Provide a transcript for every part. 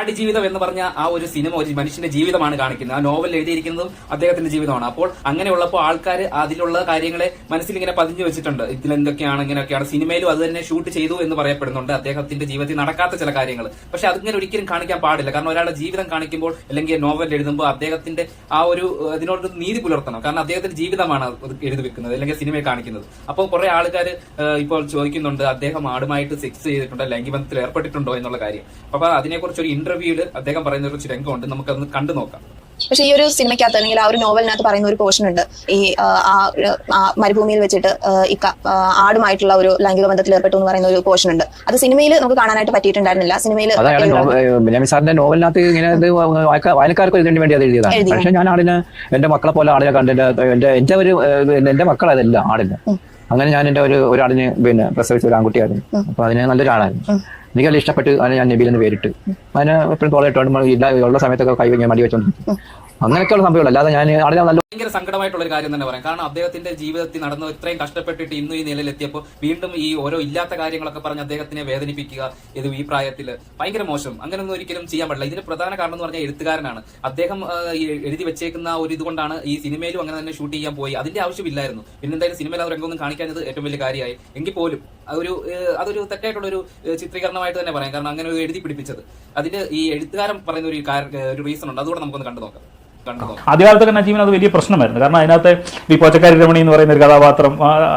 ആടുജീവിതം എന്ന് പറഞ്ഞ ആ ഒരു സിനിമ ഒരു മനുഷ്യന്റെ ജീവിതമാണ് കാണിക്കുന്നത്. ആ നോവൽ എഴുതിയിരിക്കുന്നതും അദ്ദേഹത്തിന്റെ ജീവിതമാണ്. അപ്പോൾ അങ്ങനെയുള്ളപ്പോൾ ആൾക്കാർ അതിലുള്ള കാര്യങ്ങളെ മനസ്സിൽ ഇങ്ങനെ പതിഞ്ഞു വെച്ചിട്ടുണ്ട്. ഇതിലെന്തൊക്കെയാണ് ഇങ്ങനെയൊക്കെയാണ്. സിനിമയിലും അത് തന്നെ ഷൂട്ട് ചെയ്തു എന്ന് പറയപ്പെടുന്നുണ്ട്. അദ്ദേഹത്തിന്റെ ജീവിതത്തിൽ നടക്കാത്ത ചില കാര്യങ്ങൾ. പക്ഷെ അതിങ്ങനെ ഒരിക്കലും കാണിക്കാൻ പാടില്ല. കാരണം ഒരാളുടെ ജീവിതം കാണിക്കുമ്പോൾ അല്ലെങ്കിൽ നോവൽ എഴുതുമ്പോൾ അദ്ദേഹത്തിന്റെ ആ ഒരു അതിനോട് നീതി പുലർത്തണം. കാരണം അദ്ദേഹത്തിന്റെ ജീവിതമാണ് എഴുതി വെക്കുന്നത് അല്ലെങ്കിൽ സിനിമയെ കാണിക്കുന്നത്. അപ്പോൾ കുറെ ആൾക്കാർ ഇപ്പോൾ ചോദിക്കുന്നുണ്ട് അദ്ദേഹം ആടുമായിട്ട് സെക്സ് ചെയ്തിട്ടുണ്ടോ ലൈംഗിക ബന്ധത്തിൽ ഏർപ്പെട്ടിട്ടുണ്ടോ എന്നുള്ള കാര്യം. അപ്പൊ അതിനെക്കുറിച്ച് ഒരു ഇന്റർവ്യൂവിൽ അദ്ദേഹം പറയുന്ന ഒരു രംഗമുണ്ട്. നമുക്കതൊന്ന് കണ്ടു നോക്കാം. പക്ഷെ ഈ ഒരു സിനിമയ്ക്കകത്ത് അല്ലെങ്കിൽ ആ ഒരു നോവലിനകത്ത് പറയുന്ന ഒരു പോർഷൻ ഉണ്ട്. ഈ മരുഭൂമിയിൽ വെച്ചിട്ട് ഇക്ക ഈ ആടുമായിട്ടുള്ള ഒരു ലൈംഗിക ബന്ധത്തിൽ ഏർപ്പെട്ടു എന്ന് പറയുന്ന ഒരു പോർഷൻ ഉണ്ട്. അത് സിനിമയിൽ നമുക്ക് കാണാനായിട്ട് പറ്റിയിട്ടുണ്ടായിരുന്നില്ല. സിനിമയിൽ ബെന്യാമിൻ സാറിന്റെ നോവലിനകത്ത് ഇങ്ങനെ വായനക്കാർക്ക് ഇതിനു വേണ്ടി അത് എഴുതിയതാണ്. പക്ഷെ ഞാൻ ആടിനെ എന്റെ മക്കളെ പോലെ ആടിനെ കണ്ടിട്ട് എന്റെ എന്റെ ഒരു എന്റെ മക്കളതല്ല ആടിന്. അങ്ങനെ ഞാൻ എന്റെ ഒരു ഒരാളിന് പിന്നെ പ്രസവിച്ച ഒരു ആൺകുട്ടിയായിരുന്നു. അപ്പൊ അതിന് നല്ലൊരാളായിരുന്നു എനിക്കല്ല ഇഷ്ടപ്പെട്ട്. അതിന് ഞാൻ നബീലെന്ന് പേരിട്ട്. അതിനെ എപ്പോഴും തോളിട്ടോണ്ട് ഇല്ല ഉള്ള സമയത്തൊക്കെ കൈ ഞാൻ മടി വെച്ചോണ്ടിരിക്കും. അങ്ങനെയൊക്കെയുള്ള സംഭവങ്ങൾ അല്ലാതെ ഞാൻ അറിയാൻ നല്ല ഭയങ്കര സങ്കടമായിട്ടുള്ള ഒരു കാര്യം തന്നെ പറയാം. കാരണം അദ്ദേഹത്തിന്റെ ജീവിതത്തിൽ നടന്ന ഇത്രയും കഷ്ടപ്പെട്ടിട്ട് ഇന്നും ഈ നിലയിലെത്തിയപ്പോൾ വീണ്ടും ഈ ഓരോ ഇല്ലാത്ത കാര്യങ്ങളൊക്കെ പറഞ്ഞ് അദ്ദേഹത്തിനെ വേദനിപ്പിക്കുക ഇത് ഈ പ്രായത്തിൽ ഭയങ്കര മോശം. അങ്ങനെയൊന്നും ഒരിക്കലും ചെയ്യാൻ പാടില്ല. ഇതിന് പ്രധാന കാരണം എന്ന് പറഞ്ഞാൽ എഴുത്തുകാരനാണ്. അദ്ദേഹം എഴുതി വെച്ചേക്കുന്ന ഒരു ഇതുകൊണ്ടാണ് ഈ സിനിമയിലും അങ്ങനെ തന്നെ ഷൂട്ട് ചെയ്യാൻ പോയി. അതിന്റെ ആവശ്യമില്ലായിരുന്നു. പിന്നെ എന്തായാലും സിനിമയിൽ ആ രംഗമൊന്നും കാണിക്കാനത് ഏറ്റവും വലിയ കാര്യമായി. എങ്കിൽ പോലും അതൊരു അതൊരു തെറ്റായിട്ടുള്ള ഒരു ചിത്രീകരണമായിട്ട് തന്നെ പറയാം. കാരണം അങ്ങനെ ഒരു എഴുതി പിടിപ്പിച്ചത്. അതിന് ഈ എഴുത്തുകാരൻ പറയുന്ന ഒരു ഒരു റീസൺ ഉണ്ട്. അതുകൂടെ നമുക്കൊന്ന് കണ്ടു നോക്കാം ആദ്യകാലത്തൊക്കെ നജീബിന് അത് വലിയ പ്രശ്നമായിരുന്നു. കാരണം അതിനകത്ത് ഈ പോച്ചക്കാരി രമണി എന്ന് പറയുന്ന ഒരു കഥാപാത്രം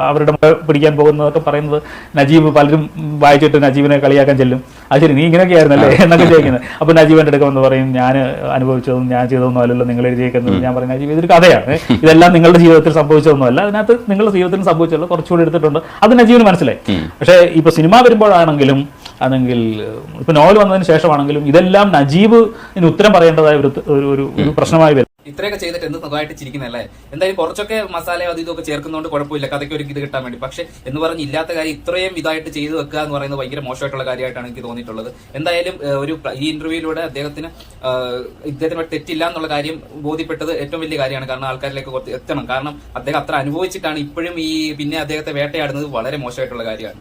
അവരുടെ പിടിക്കാൻ പോകുന്നതൊക്കെ പറയുന്നത് നജീബ് പലരും വായിച്ചിട്ട് നജീബിനെ കളിയാക്കാൻ ചെല്ലും. അത് ശരി നീ ഇങ്ങനെയൊക്കെ ആയിരുന്നല്ലേ? എന്നൊക്കെ ചോദിക്കുന്നത്. അപ്പൊ നജീബ് എന്റെ അടുക്കുമെന്ന് പറയും ഞാൻ അനുഭവിച്ചതും ഞാൻ ചെയ്തതൊന്നും അല്ലല്ലോ നിങ്ങൾ എഴുതിയേക്കുന്നത്. ഞാൻ പറയും നജീബ് ഇതൊരു കഥയാണ്. ഇതെല്ലാം നിങ്ങളുടെ ജീവിതത്തിൽ സംഭവിച്ചതൊന്നുമല്ല. അതിനകത്ത് നിങ്ങളുടെ ജീവിതത്തിൽ സംഭവിച്ചുള്ള കുറച്ചുകൂടി എടുത്തിട്ടുണ്ട്. അത് നജീബിന് മനസ്സിലായി. പക്ഷേ ഇപ്പൊ സിനിമ വരുമ്പോഴാണെങ്കിലും അല്ലെങ്കിൽ ഇപ്പൊ നോവൽ വന്നതിന് ശേഷമാണെങ്കിലും ഇതെല്ലാം നജീബ് ഉത്തരം പറയേണ്ടതായ ഒരു ഒരു- പ്രശ്നമായി വരും. ഇത്രയൊക്കെ ചെയ്തിട്ട് എന്ത് സുഖമായിട്ട് ചിരിക്കുന്നല്ലേ എന്തായാലും കുറച്ചൊക്കെ മസാലയോ അത് ഇതൊക്കെ ചേർക്കുന്നതുകൊണ്ട് കുഴപ്പമില്ല. കഥയ്ക്ക് ഒരു ഇത് കിട്ടാൻ വേണ്ടി. പക്ഷെ എന്ന് പറഞ്ഞ് ഇല്ലാത്ത കാര്യം ഇത്രയും ഇതായിട്ട് ചെയ്തു വെക്കുക എന്ന് പറയുന്നത് ഭയങ്കര മോശമായിട്ടുള്ള കാര്യമായിട്ടാണ് എനിക്ക് തോന്നിയിട്ടുള്ളത്. എന്തായാലും ഒരു ഈ ഇന്റർവ്യൂയിലൂടെ അദ്ദേഹത്തിന് ഇദ്ദേഹത്തിന് തെറ്റില്ല എന്നുള്ള കാര്യം ബോധ്യപ്പെട്ടത് ഏറ്റവും വലിയ കാര്യമാണ്. കാരണം ആൾക്കാരിലേക്ക് കുറച്ച് എത്തണം. കാരണം അദ്ദേഹം അത്ര അനുഭവിച്ചിട്ടാണ് ഇപ്പോഴും ഈ പിന്നെ അദ്ദേഹത്തെ വേട്ടയാടുന്നത് വളരെ മോശമായിട്ടുള്ള കാര്യമാണ്.